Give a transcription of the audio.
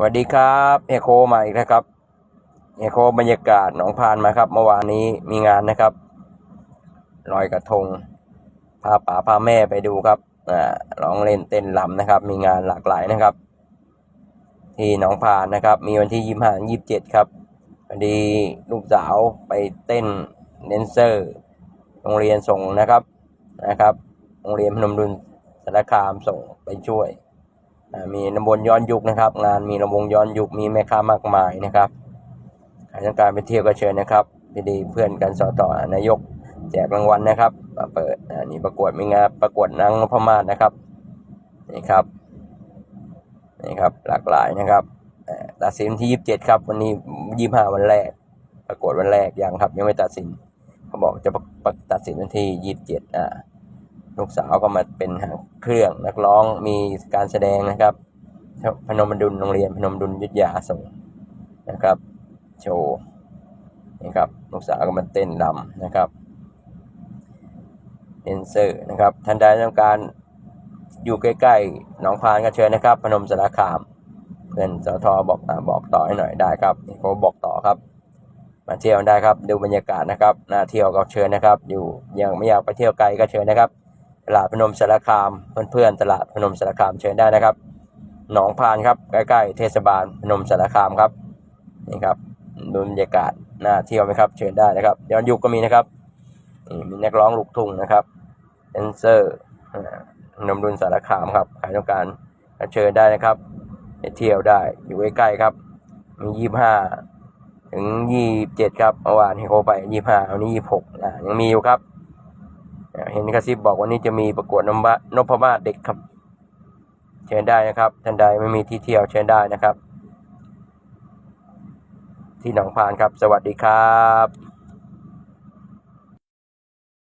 สวัสดีครับเอโคมาอีกแล้วครับเอโคบรรยากาศหนองพานมาครับเมื่อวานนี้มีงานนะครับลอยกระทงพาป๋าพาแม่ไปดูครับอ่าร้องเล่นเต้นลำนะครับ มีงานหลากหลายนะครับ ที่หนองพานนะครับ มีวันที่ยี่ห้ายี่สิบเจ็ดครับพอดีลูกสาวไปเต้นเดนเซอร์ โรงเรียนส่งนะครับนะครับ โรงเรียนพนมดุลสารคามส่งไปช่วย มีลำบนย้อนยุคนะครับ งานมีลำวงย้อนยุคมีแม่ค้ามากมายนะครับใครต้องการไปเที่ยวก็เชิญนะครับพีดีเพื่อนกันสอต่อนายกแจกรางวัลนะครับมาเปิดอ่านี่ประกวดมีงานประกวดนางนพมาศนะครับนี่ครับนี่ครับหลากหลายนะครับตัดสินที่ยี่สิบเจ็ดครับวันนี้ยี่ห้าวันแรก ประกวดวันแรกยังครับยังไม่ตัดสินเขาบอกจะประประตัดสินวันที่ยี่สิบเจ็ดอ่า ลูกสาวก็มาเป็นหางเครื่องนักร้องมีการแสดงนะครับ พนมดุลโรงเรียนพนมดุลยุทธยาส่งนะครับ โชว์นี่ครับลูกสาวก็มาเต้นรำนะครับเดนเซอร์นะครับท่านใดต้องการอยู่ใกล้ๆหนองพานก็เชิญนะครับ พนมสารคาม เพื่อนสทบอกอบอกต่อให้หน่อยได้ครับเขาบอกต่อครับ มาเที่ยวได้ครับ ดูบรรยากาศนะครับน่าเที่ยวก็เชิญนะครับ อยู่ยังไม่อยากไปเที่ยวไกลก็เชิญนะครับ ตลาดพนมสารคามเพื่อนๆตลาดพนมสารคามเชิญได้นะครับ หนองพานครับใกล้ๆเทศบาลพนมสารคามครับนี่ครับดูบรรยากาศน่าเที่ยวไหมครับ เชิญได้นะครับย้อนยุคก็มีนะครับมีนักร้องลูกทุ่งนะครับแดนเซอร์นมดุลสารคามครับใครต้องการเชิญได้นะครับเที่ยวได้อยู่ใกล้ๆครับ มียี่ห้าถึงยี่เจ็ดครับเมื่อวานที่เขาไปยี่ห้าวันนี้ยี่หกอ่ายังมีอยู่ครับ เห็นกระซิบบอกวันนี้จะมีประกวดนพมาศนพมาศเด็กครับ เชิญได้นะครับท่านใดไม่มีที่เที่ยวเชิญได้นะครับ ที่หนองพานครับ สวัสดีครับ